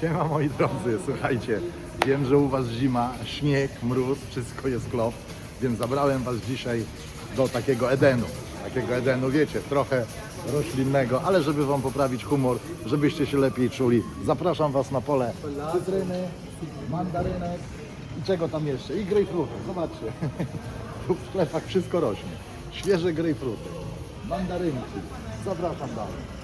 Siema moi drodzy, słuchajcie, wiem, że u Was zima, śnieg, mróz, wszystko jest klop, więc zabrałem Was dzisiaj do takiego Edenu. Takiego Edenu, wiecie, trochę roślinnego, ale żeby Wam poprawić humor, żebyście się lepiej czuli. Zapraszam Was na pole cytryny, mandarynek i czego tam jeszcze? I grejpfruty, zobaczcie. Tu w sklepach wszystko rośnie. Świeże grejpfruty, mandarynki. Zapraszam dalej.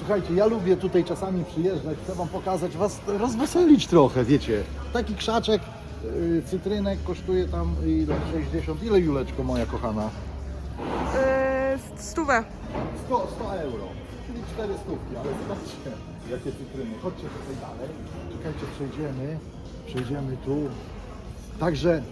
Słuchajcie, ja lubię tutaj czasami przyjeżdżać, chcę Wam pokazać, Was rozweselić trochę, wiecie. Taki krzaczek yy, cytrynek kosztuje tam ile? 60. Ile Juleczko moja kochana? Yy, stówę. 100, 100 euro, czyli 4 stówki, ale zobaczcie jakie cytryny. Chodźcie tutaj dalej. Czekajcie, przejdziemy, przejdziemy tu. Także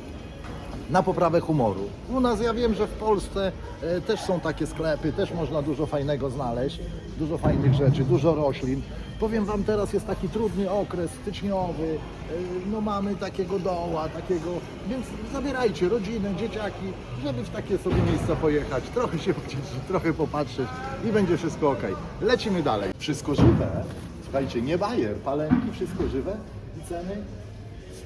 na poprawę humoru. U nas ja wiem, że w Polsce e, też są takie sklepy, też można dużo fajnego znaleźć, dużo fajnych rzeczy, dużo roślin. Powiem Wam, teraz jest taki trudny okres styczniowy, e, no mamy takiego doła, takiego, więc zabierajcie rodzinę, dzieciaki, żeby w takie sobie miejsca pojechać, trochę się ucieszyć, trochę popatrzeć i będzie wszystko ok. Lecimy dalej. Wszystko żywe, słuchajcie, nie bajer, palemki, wszystko żywe i ceny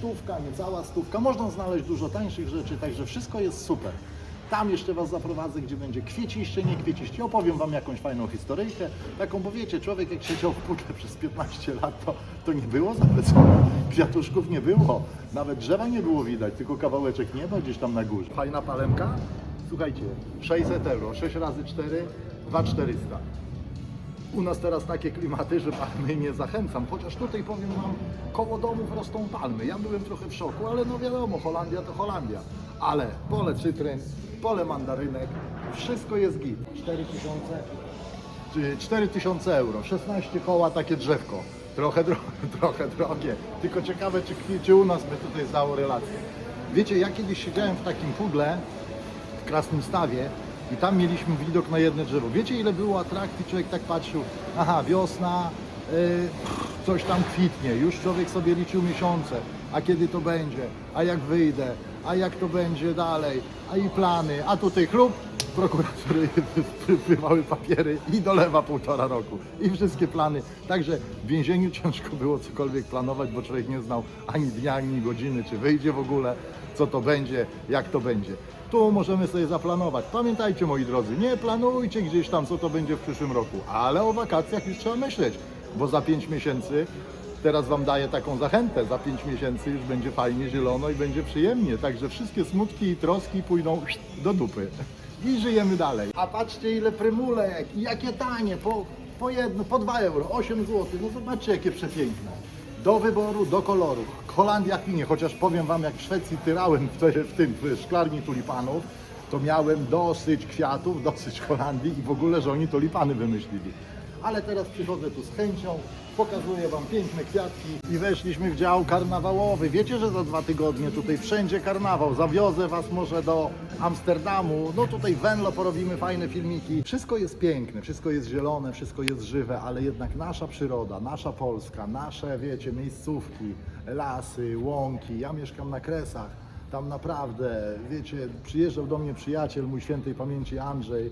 stówka, niecała stówka. Można znaleźć dużo tańszych rzeczy, także wszystko jest super. Tam jeszcze Was zaprowadzę, gdzie będzie kwieciście, nie kwieciście. Opowiem Wam jakąś fajną historyjkę, taką, bo wiecie, człowiek jak siedział w pudle przez 15 lat, to, to nie było zaplecone. Kwiatuszków nie było, nawet drzewa nie było widać, tylko kawałeczek nieba gdzieś tam na górze. Fajna palemka? Słuchajcie, 600 euro, 6 razy 4, 2400. U nas teraz takie klimaty, że palmy nie zachęcam, chociaż tutaj powiem Wam, koło domów rosną palmy. Ja byłem trochę w szoku, ale no wiadomo, Holandia to Holandia. Ale pole cytryn, pole mandarynek, wszystko jest git. 4000, czy 4000 euro, 16 koła takie drzewko. Trochę, dro trochę drogie, tylko ciekawe czy, czy u nas by tutaj zdało relację. Wiecie, ja kiedyś siedziałem w takim pudle, w Krasnym Stawie i tam mieliśmy widok na jedno drzewo. Wiecie ile było atrakcji? Człowiek tak patrzył, aha, wiosna, yy, coś tam kwitnie, już człowiek sobie liczył miesiące, a kiedy to będzie, a jak wyjdę, a jak to będzie dalej, a i plany, a tutaj chlub, prokurator wpływały papiery i dolewa półtora roku. I wszystkie plany. Także w więzieniu ciężko było cokolwiek planować, bo człowiek nie znał ani dnia, ani godziny, czy wyjdzie w ogóle, co to będzie, jak to będzie. Tu możemy sobie zaplanować. Pamiętajcie moi drodzy, nie planujcie gdzieś tam, co to będzie w przyszłym roku, ale o wakacjach już trzeba myśleć, bo za 5 miesięcy Teraz Wam daję taką zachętę. Za 5 miesięcy już będzie fajnie, zielono i będzie przyjemnie. Także wszystkie smutki i troski pójdą do dupy. I żyjemy dalej. A patrzcie ile prymulek i jakie tanie. Po, po jedno, po 2 euro, 8 zł. No zobaczcie jakie przepiękne. Do wyboru, do koloru. Holandia klinie, chociaż powiem Wam jak w Szwecji tyrałem w, w tym w szklarni tulipanów, to miałem dosyć kwiatów, dosyć Holandii i w ogóle, że oni tulipany wymyślili ale teraz przychodzę tu z chęcią, pokazuję Wam piękne kwiatki i weszliśmy w dział karnawałowy. Wiecie, że za dwa tygodnie tutaj wszędzie karnawał. Zawiozę Was może do Amsterdamu, no tutaj Venlo porobimy fajne filmiki. Wszystko jest piękne, wszystko jest zielone, wszystko jest żywe, ale jednak nasza przyroda, nasza Polska, nasze, wiecie, miejscówki, lasy, łąki. Ja mieszkam na Kresach. Tam naprawdę, wiecie, przyjeżdżał do mnie przyjaciel, mój świętej pamięci Andrzej,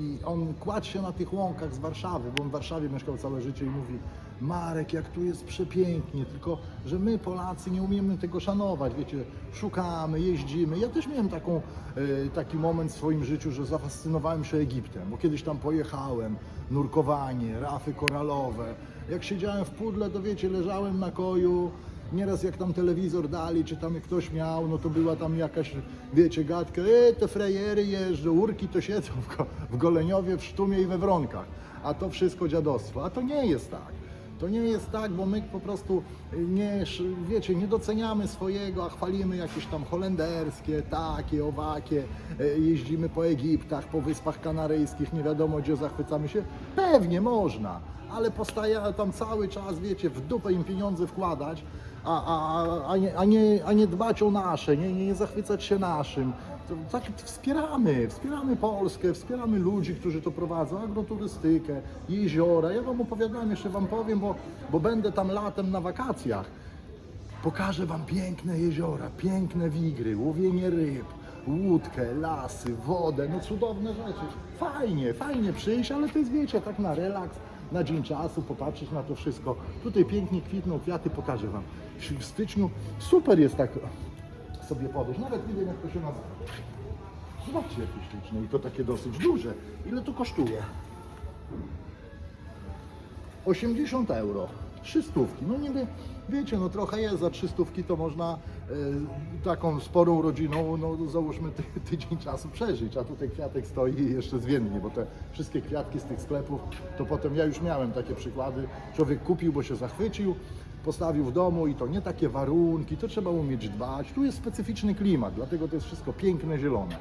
I on kładł się na tych łąkach z Warszawy, bo on w Warszawie mieszkał całe życie i mówi Marek, jak tu jest przepięknie, tylko że my Polacy nie umiemy tego szanować, wiecie, szukamy, jeździmy. Ja też miałem taką, yy, taki moment w swoim życiu, że zafascynowałem się Egiptem, bo kiedyś tam pojechałem, nurkowanie, rafy koralowe. Jak siedziałem w pudle, to wiecie, leżałem na koju, Nieraz jak tam telewizor dali, czy tam ktoś miał, no to była tam jakaś, wiecie, gadka, e, te frejery jeżdżą, urki to siedzą w, go, w Goleniowie, w Sztumie i we Wronkach, a to wszystko dziadostwo. A to nie jest tak. To nie jest tak, bo my po prostu nie, sz- wiecie, nie doceniamy swojego, a chwalimy jakieś tam holenderskie, takie, owakie, e, jeździmy po Egiptach, po Wyspach Kanaryjskich, nie wiadomo gdzie zachwycamy się. Pewnie można, ale postaje tam cały czas, wiecie, w dupę im pieniądze wkładać, a, a, a, nie, a, nie, a nie dbać o nasze, nie, nie, nie zachwycać się naszym. To, tak wspieramy, wspieramy Polskę, wspieramy ludzi, którzy to prowadzą, agroturystykę, jeziora. Ja Wam opowiadam, jeszcze Wam powiem, bo, bo będę tam latem na wakacjach. Pokażę Wam piękne jeziora, piękne wigry, łowienie ryb, łódkę, lasy, wodę, no cudowne rzeczy. Fajnie, fajnie przyjść, ale to jest, wiecie, tak na relaks, na dzień czasu, popatrzeć na to wszystko. Tutaj pięknie kwitną kwiaty, pokażę Wam. W styczniu super jest tak sobie podejść, nawet nie wiem jak to się nazywa. Zobaczcie jakie śliczne i to takie dosyć duże. Ile to kosztuje? 80 euro. Trzy stówki. No niby, wiecie, no trochę jest, za trzy stówki to można e, taką sporą rodziną, no załóżmy ty, tydzień czasu przeżyć, a tutaj kwiatek stoi jeszcze zwiędnie, bo te wszystkie kwiatki z tych sklepów, to potem ja już miałem takie przykłady, człowiek kupił, bo się zachwycił, postawił w domu i to nie takie warunki, to trzeba umieć dbać, tu jest specyficzny klimat, dlatego to jest wszystko piękne, zielone.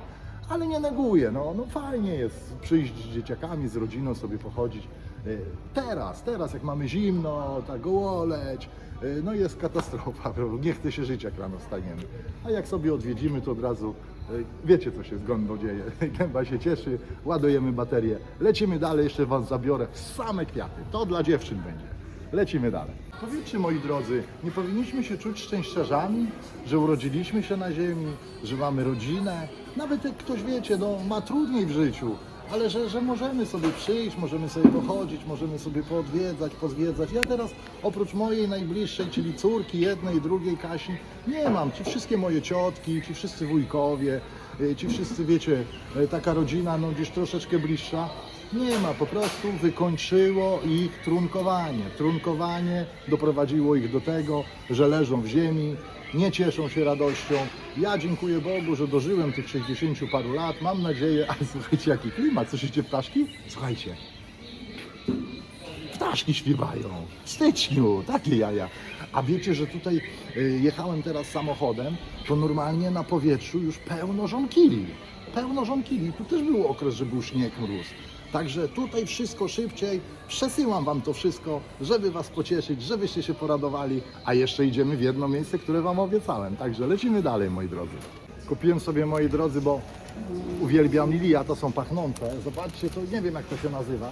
Ale nie neguję, no, no fajnie jest przyjść z dzieciakami, z rodziną sobie pochodzić. Y, Teraz, teraz jak mamy zimno, ta gołoleć, y, no jest katastrofa, nie chce się żyć jak rano wstaniemy. A jak sobie odwiedzimy, to od razu y, wiecie co się z gębą dzieje. Gęba się cieszy, ładujemy baterię. Lecimy dalej, jeszcze Was zabiorę w same kwiaty. To dla dziewczyn będzie. Lecimy dalej. Powiedzcie moi drodzy, nie powinniśmy się czuć szczęściarzami, że urodziliśmy się na ziemi, że mamy rodzinę. Nawet jak ktoś wiecie, no, ma trudniej w życiu, ale że, że możemy sobie przyjść, możemy sobie pochodzić, możemy sobie poodwiedzać, pozwiedzać. Ja teraz oprócz mojej najbliższej, czyli córki jednej, drugiej Kasi, nie mam. Ci wszystkie moje ciotki, ci wszyscy wujkowie, y, ci wszyscy wiecie, y, taka rodzina no gdzieś troszeczkę bliższa. Nie ma, po prostu wykończyło ich trunkowanie. Trunkowanie doprowadziło ich do tego, że leżą w ziemi, nie cieszą się radością. Ja dziękuję Bogu, że dożyłem tych 60 paru lat. Mam nadzieję, ale słuchajcie, jaki klimat. Słyszycie ptaszki? Słuchajcie. Ptaszki śpiewają w styczniu, takie jaja. A wiecie, że tutaj y, jechałem teraz samochodem, to normalnie na powietrzu już pełno żonkili. Pełno żonkili. Tu też był okres, że był śnieg, mróz. Także tutaj wszystko szybciej. Przesyłam Wam to wszystko, żeby Was pocieszyć, żebyście się poradowali. A jeszcze idziemy w jedno miejsce, które Wam obiecałem. Także lecimy dalej, moi drodzy. Kupiłem sobie, moi drodzy, bo uwielbiam lilia, to są pachnące. Zobaczcie, to nie wiem jak to się nazywa,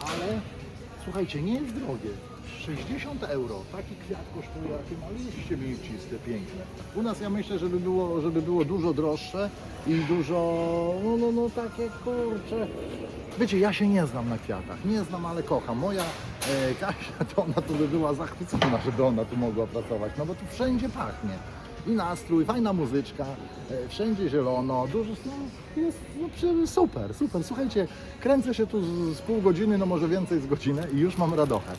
ale słuchajcie, nie jest drogie. 60 euro. Taki kwiat kosztuje, jakie ma liście mięciste, piękne. U nas ja myślę, żeby było, żeby było dużo droższe i dużo, no, no, no takie kurcze. Wiecie, ja się nie znam na kwiatach, nie znam, ale kocham. Moja e, Kasia, to ona tu by była zachwycona, żeby ona tu mogła pracować, no bo tu wszędzie pachnie. I nastrój, fajna muzyczka, e, wszędzie zielono, dużo, no, jest no, super, super. Słuchajcie, kręcę się tu z, z pół godziny, no może więcej z godzinę i już mam radochę.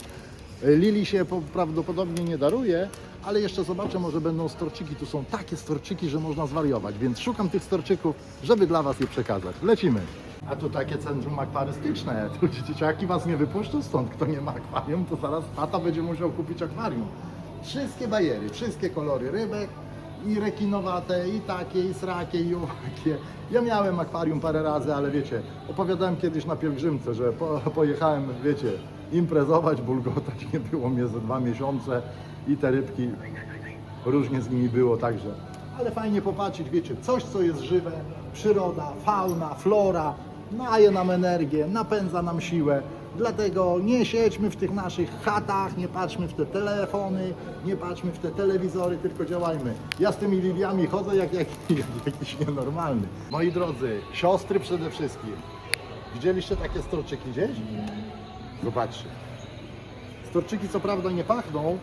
Lili się po- prawdopodobnie nie daruje, ale jeszcze zobaczę, może będą storczyki. Tu są takie storczyki, że można zwariować, więc szukam tych storczyków, żeby dla Was je przekazać. Lecimy. A tu takie centrum akwarystyczne. Tu dzieciaki Was nie wypuszczą stąd. Kto nie ma akwarium, to zaraz tata będzie musiał kupić akwarium. Wszystkie bajery, wszystkie kolory rybek i rekinowate, i takie, i srakie, i owakie. Ja miałem akwarium parę razy, ale wiecie, opowiadałem kiedyś na pielgrzymce, że po, pojechałem, wiecie, imprezować, bulgotać, nie było mnie za dwa miesiące i te rybki, różnie z nimi było także. Ale fajnie popatrzeć, wiecie, coś co jest żywe, przyroda, fauna, flora, daje nam energię, napędza nam siłę. Dlatego nie siedźmy w tych naszych chatach, nie patrzmy w te telefony, nie patrzmy w te telewizory, tylko działajmy. Ja z tymi liliami chodzę jak, jak, jak jakiś nienormalny. Moi drodzy, siostry przede wszystkim. Widzieliście takie storczyki gdzieś? Zobaczcie. Storczyki co prawda nie pachną,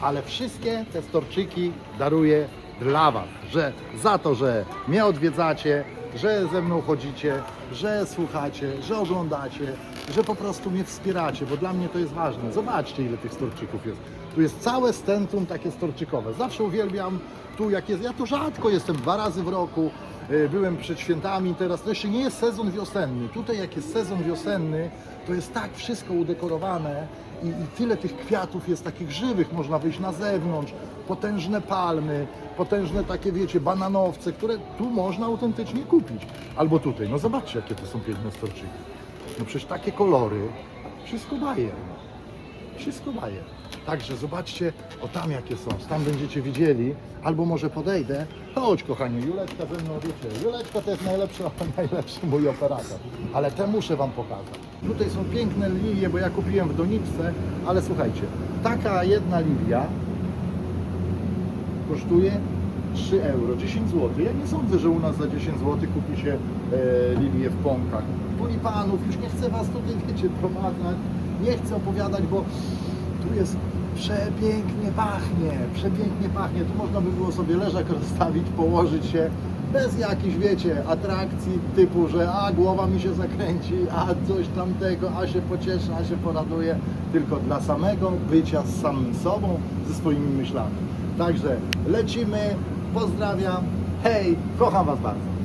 ale wszystkie te storczyki daruję dla Was, że za to, że mnie odwiedzacie, że ze mną chodzicie, że słuchacie, że oglądacie, że po prostu mnie wspieracie, bo dla mnie to jest ważne. Zobaczcie, ile tych storczyków jest. Tu jest całe centrum takie storczykowe. Zawsze uwielbiam tu, jak jest. Ja tu rzadko jestem, dwa razy w roku. Y, Byłem przed świętami, teraz to jeszcze nie jest sezon wiosenny. Tutaj jak jest sezon wiosenny, to jest tak wszystko udekorowane i, i tyle tych kwiatów jest takich żywych, można wyjść na zewnątrz, potężne palmy, potężne takie wiecie, bananowce, które tu można autentycznie kupić. Albo tutaj, no zobaczcie jakie to są piękne storczyki. No przecież takie kolory, wszystko daje. Wszystko daje. Także zobaczcie, o tam jakie są, tam będziecie widzieli, albo może podejdę. Chodź kochanie, Juleczka ze mną, wiecie, Juleczka to jest najlepszy, najlepszy mój operator, ale te muszę Wam pokazać. Tutaj są piękne lilie, bo ja kupiłem w doniczce, ale słuchajcie, taka jedna lilia kosztuje 3 euro, 10 zł. Ja nie sądzę, że u nas za 10 zł kupi się e, lilię w pąkach. Tulipanów, już nie chcę Was tutaj, wiecie, promagać. nie chcę opowiadać, bo tu jest przepięknie pachnie, przepięknie pachnie. Tu można by było sobie leżak rozstawić, położyć się bez jakichś, wiecie, atrakcji typu, że a głowa mi się zakręci, a coś tamtego, a się pocieszę, a się poraduje, tylko dla samego bycia z samym sobą, ze swoimi myślami. Także lecimy, pozdrawiam, hej, kocham Was bardzo.